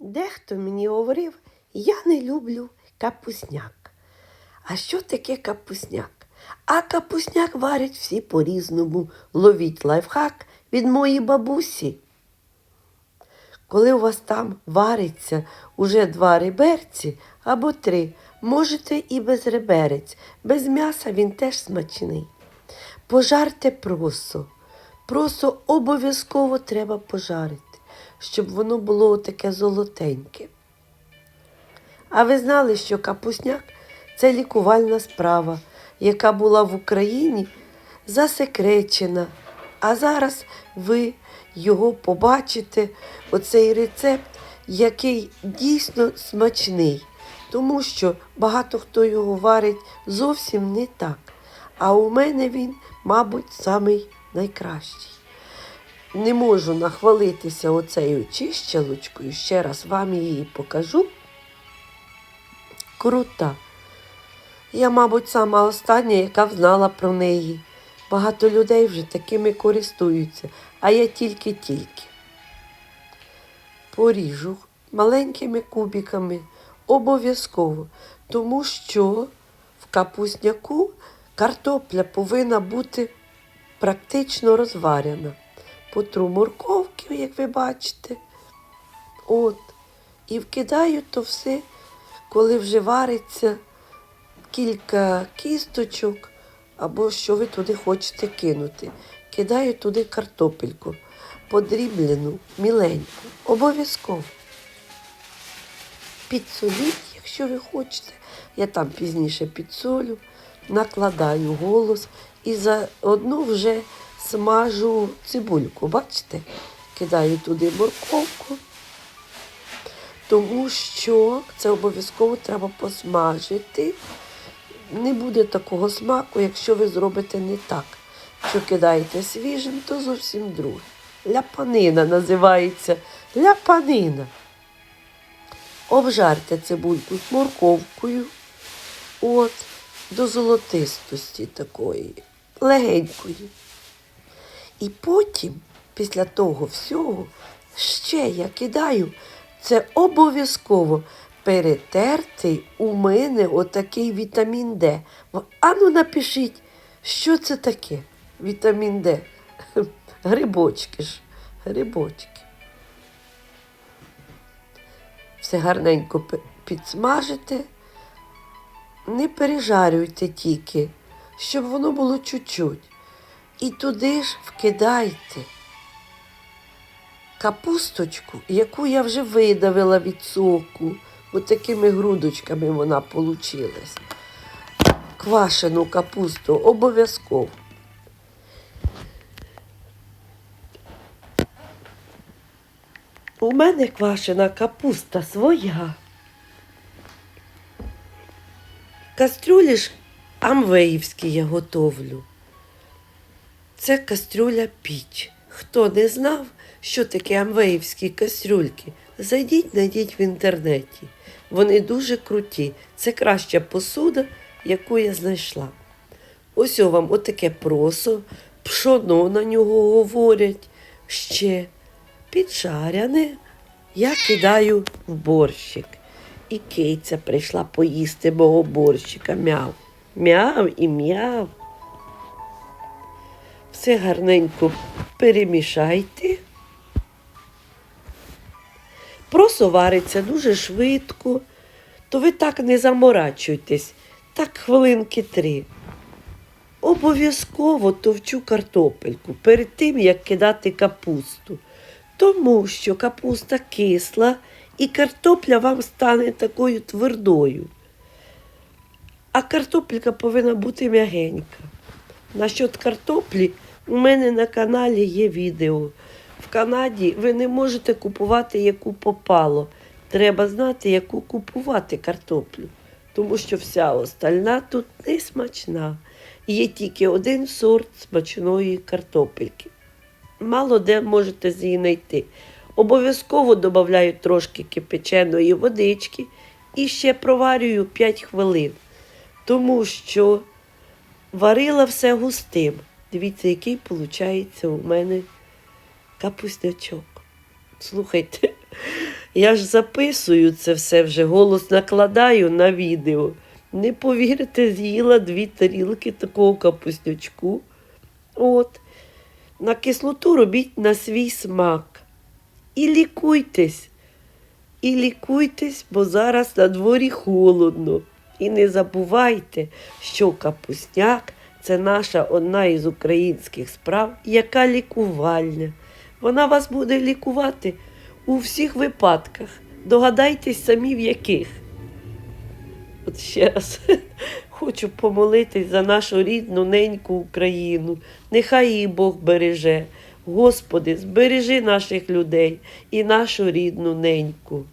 Дехто мені говорив, я не люблю капусняк. А що таке капусняк? А капусняк варять всі по-різному. Ловіть лайфхак від моєї бабусі. Коли у вас там вариться уже два реберці або три, можете і без реберець. Без м'яса він теж смачний. Пожарте просо. Просо обов'язково треба пожарити, щоб воно було таке золотеньке. А ви знали, що капусняк це лікувальна справа, яка була в Україні засекречена. А зараз ви його побачите, оцей рецепт, який дійсно смачний, тому що багато хто його варить зовсім не так. А у мене він, мабуть, самий найкращий. Не можу нахвалитися оцею чищалочкою, ще раз вам її покажу. Крута. Я, мабуть, сама остання, яка знала про неї. Багато людей вже такими користуються, а я тільки-тільки. Поріжу маленькими кубиками обов'язково, тому що в капусняку картопля повинна бути практично розварена. Потру морковки, як ви бачите. От. І вкидаю то все, коли вже вариться кілька кісточок, або що ви туди хочете кинути. Кидаю туди картопельку, подріблену, міленьку, обов'язково. Підсоліть, якщо ви хочете. Я там пізніше підсолю, накладаю голос і заодно вже смажу цибульку. Бачите? Кидаю туди морковку, тому що це обов'язково треба посмажити. Не буде такого смаку, якщо ви зробите не так. Що кидаєте свіжим, то зовсім друге. Ляпанина називається ляпанина. Обжарте цибульку з морковкою. От, до золотистості такої, легенької. І потім, після того всього, ще я кидаю, це обов'язково перетертий у мене отакий вітамін Д. Ану напишіть, що це таке вітамін Д. Грибочки ж, грибочки. Все гарненько підсмажите. Не пережарюйте тільки, щоб воно було чуть-чуть. І туди ж вкидайте капусточку, яку я вже видавила від соку. От такими грудочками вона получилась. Квашену капусту обов'язково. У мене квашена капуста своя. Кастрюлі ж амвеївські я готовлю. Це кастрюля піч. Хто не знав, що таке амвеївські кастрюльки, зайдіть, знайдіть в інтернеті. Вони дуже круті. Це краща посуда, яку я знайшла. Ось вам отаке просо, пшоно на нього говорять. Ще піджаряне я кидаю в борщик. І киця прийшла поїсти мого борщика. Мяв. Мяв і мяв. Все гарненько перемішайте. Просо вариться дуже швидко, то ви так не заморачуйтесь, так хвилинки три. Обов'язково товчу картопельку перед тим, як кидати капусту, тому що капуста кисла і картопля вам стане такою твердою. А картопелька повинна бути м'ягенька. Насчет картоплі у мене на каналі є відео. В Канаді ви не можете купувати, яку попало. Треба знати, яку купувати картоплю. Тому що вся остальна тут не смачна. Є тільки один сорт смачної картопельки. Мало де можете її знайти. Обов'язково додаю трошки кипяченої водички і ще проварюю 5 хвилин. Тому що варила все густим. Дивіться, який виходить у мене капуснячок. Слухайте, Я ж записую це все вже, голос накладаю на відео. Не повірите, з'їла дві тарілки такого капуснячку. От. На кислоту робіть на свій смак. І лікуйтесь. І лікуйтесь, бо зараз на дворі холодно. І не забувайте, що капусняк це наша одна із українських справ, яка лікувальня. Вона вас буде лікувати у всіх випадках. Догадайтесь самі в яких. От ще раз хочу помолитись за нашу рідну неньку Україну. Нехай її Бог береже. Господи, збережи наших людей і нашу рідну неньку.